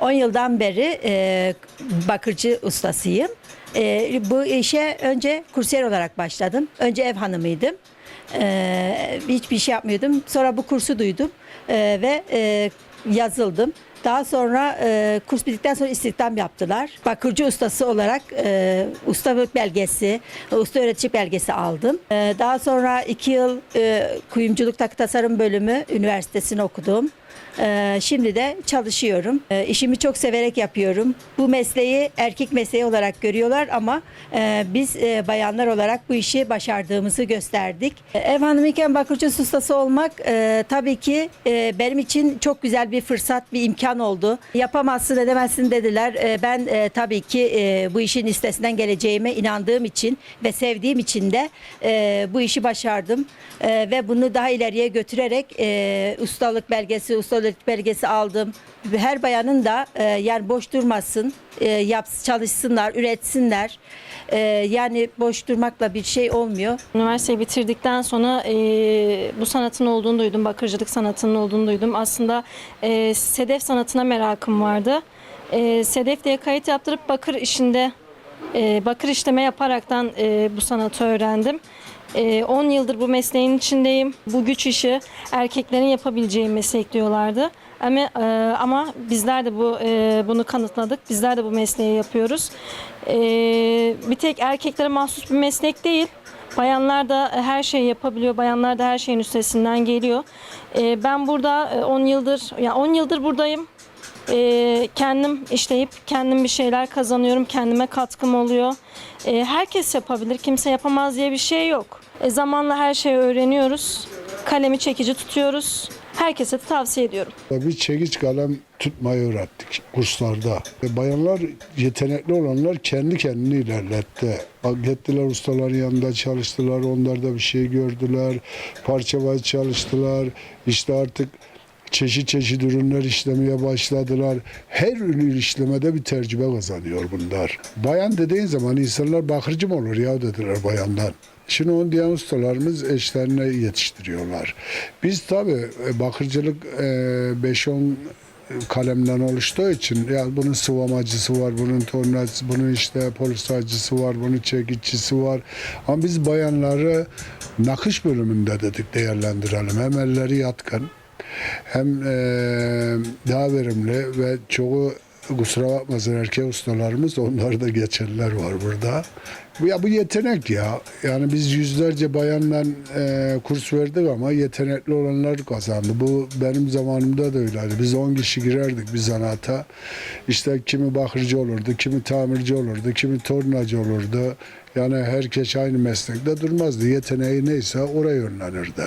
10 yıldan beri e, bakırcı ustasıyım. E, bu işe önce kursiyer olarak başladım. Önce ev hanımıydım. E, hiçbir şey yapmıyordum. Sonra bu kursu duydum e, ve e, yazıldım. Daha sonra e, kurs bittikten sonra istihdam yaptılar. Bakırcı ustası olarak e, ustalık belgesi, usta öğretici belgesi aldım. E, daha sonra iki yıl e, kuyumculuk takı tasarım bölümü üniversitesini okudum. E, şimdi de çalışıyorum. E, işimi çok severek yapıyorum. Bu mesleği erkek mesleği olarak görüyorlar ama e, biz e, bayanlar olarak bu işi başardığımızı gösterdik. E, ev hanımıyken bakırcı ustası olmak e, tabii ki benim için çok güzel bir fırsat, bir imkan oldu. Yapamazsın, edemezsin dediler. Ben tabii ki bu işin üstesinden geleceğime inandığım için ve sevdiğim için de bu işi başardım. Ve bunu daha ileriye götürerek ustalık belgesi, ustalık belgesi aldım. Her bayanın da e, yani boş durmasın, e, yapsın, çalışsınlar, üretsinler. E, yani boş durmakla bir şey olmuyor. Üniversiteyi bitirdikten sonra e, bu sanatın olduğunu duydum, bakırcılık sanatının olduğunu duydum. Aslında e, sedef sanatına merakım vardı. E, sedef diye kayıt yaptırıp bakır işinde, e, bakır işleme yaparaktan e, bu sanatı öğrendim. E, 10 yıldır bu mesleğin içindeyim. Bu güç işi erkeklerin yapabileceği meslek diyorlardı. Ama, e, ama bizler de bu e, bunu kanıtladık. Bizler de bu mesleği yapıyoruz. E, bir tek erkeklere mahsus bir meslek değil. Bayanlar da her şeyi yapabiliyor. Bayanlar da her şeyin üstesinden geliyor. Ben burada e, 10 yıldır, yani 10 yıldır buradayım. E, kendim işleyip kendim bir şeyler kazanıyorum. Kendime katkım oluyor. E, herkes yapabilir. Kimse yapamaz diye bir şey yok. E, zamanla her şeyi öğreniyoruz. Kalemi çekici tutuyoruz. Herkese de tavsiye ediyorum. Bir çekiç kalem tutmayı öğrettik kurslarda. Ve Bayanlar yetenekli olanlar kendi kendini ilerletti. Gittiler ustaların yanında çalıştılar, onlar da bir şey gördüler. Parçalayıcı çalıştılar. İşte artık çeşit çeşit ürünler işlemeye başladılar. Her ürün işlemede bir tecrübe kazanıyor bunlar. Bayan dediğin zaman insanlar bakırcı mı olur ya dediler bayandan. Şimdi onu diyen ustalarımız eşlerine yetiştiriyorlar. Biz tabii e, bakırcılık e, 5-10 kalemden oluştuğu için ya bunun sıvamacısı var, bunun tornacısı, bunun işte polisacısı var, bunun çekicisi var. Ama biz bayanları nakış bölümünde dedik değerlendirelim. Hem elleri yatkın hem e, daha verimli ve çoğu kusura bakmasın erkek ustalarımız onları da geçenler var burada. Bu ya bu yetenek ya. Yani biz yüzlerce bayanla e, kurs verdik ama yetenekli olanlar kazandı. Bu benim zamanımda da öyleydi. Biz 10 kişi girerdik bir zanata. İşte kimi bakırcı olurdu, kimi tamirci olurdu, kimi tornacı olurdu. Yani herkes aynı meslekte durmazdı. Yeteneği neyse oraya yönlenirdi.